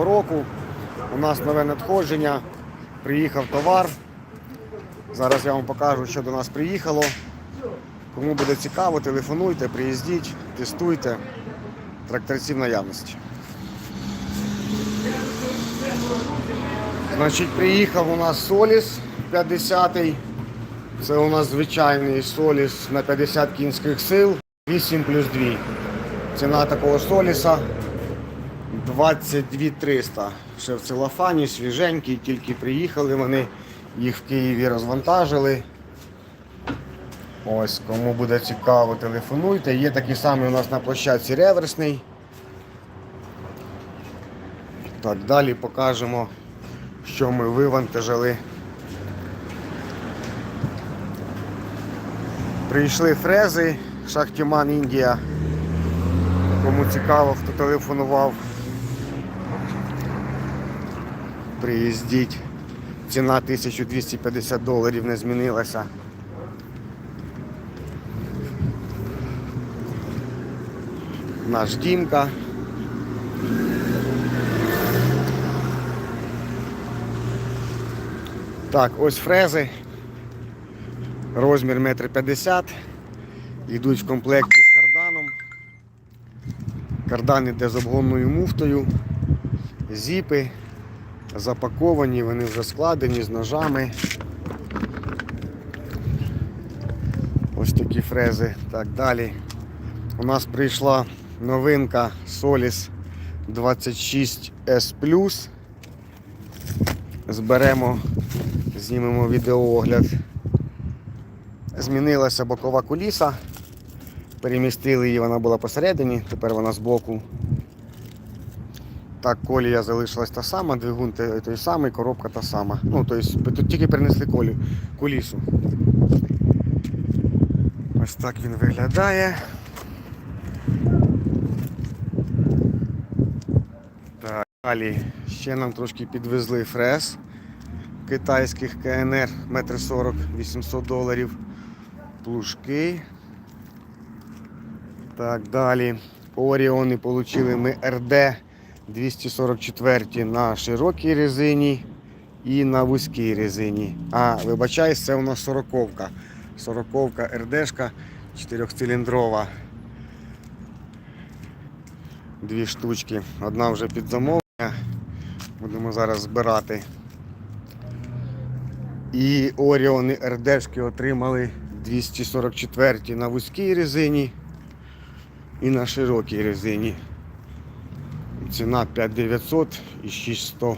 25-го року. У нас нове надходження. Приїхав товар. Зараз я вам покажу, що до нас приїхало. Кому буде цікаво, телефонуйте, приїздіть, тестуйте. Тракторці в наявності. Значить, приїхав у нас Соліс 50-й. Це у нас звичайний Соліс на 50 кінських сил, 8 плюс 2. Ціна такого Соліса 22 300. Ще в целофані, свіженький, тільки приїхали вони, їх в Києві розвантажили. Ось, кому буде цікаво, телефонуйте. Є такий самий у нас на площадці реверсний. Так, далі покажемо, що ми вивантажили. Прийшли фрези, Шахтіман Індія. Кому цікаво, хто телефонував. Приїздіть. Ціна 1250 доларів не змінилася. Наш Дімка. Так, ось фрези. Розмір 1,50 м. Йдуть в комплекті з карданом. Кардан іде з обгонною муфтою. Зіпи запаковані, вони вже складені з ножами. Ось такі фрези. Так, далі. У нас прийшла новинка Solis 26S. Зберемо, знімемо відеоогляд. Змінилася бокова куліса. Перемістили її, вона була посередині, тепер вона збоку. Так, колія залишилась та сама, двигун той, самий, коробка та сама. Ну, тобто тут тільки перенесли колі, кулісу. Ось так він виглядає. Так, далі ще нам трошки підвезли фрез китайських КНР 1,40 800 доларів. Плужки. Так, далі. Оріони отримали ми РД 244 на широкій резині і на вузькій резині. А, вибачаюсь, це у нас 40-ка. 40-ка РДшка 4-циліндрова. Дві штучки. Одна вже під замовлення. Будемо зараз збирати. І Оріони РДшки отримали 244 на вузькій резині і на широкій резині. Ціна 5900 і 6100.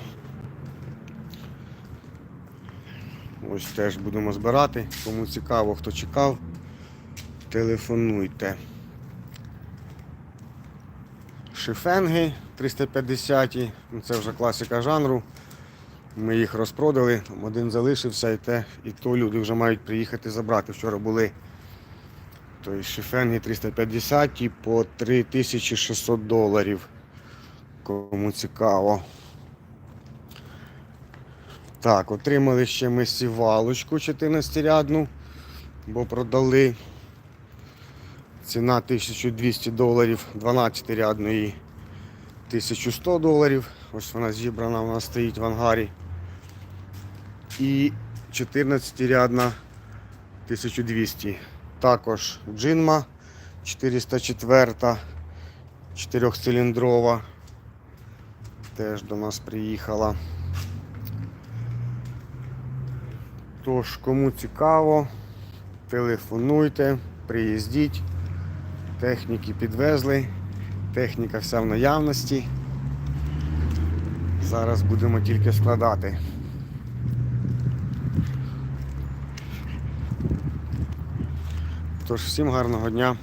Ось теж будемо збирати. Кому цікаво, хто чекав, телефонуйте. Шифенги 350, ну, це вже класика жанру. Ми їх розпродали, один залишився і те, і то люди вже мають приїхати забрати. Вчора були Тобто шифенги 350 по 3600 доларів. Кому цікаво. Так, отримали ще ми сівалочку 14-рядну, бо продали. Ціна 1200 доларів, 12-рядної 1100 доларів. Ось вона зібрана, вона стоїть в ангарі. І 14-рядна 1200. Також джинма 404, 4-циліндрова. Теж до нас приїхала. Тож, кому цікаво, телефонуйте, приїздіть. Техніки підвезли, техніка вся в наявності. Зараз будемо тільки складати. Тож всім гарного дня.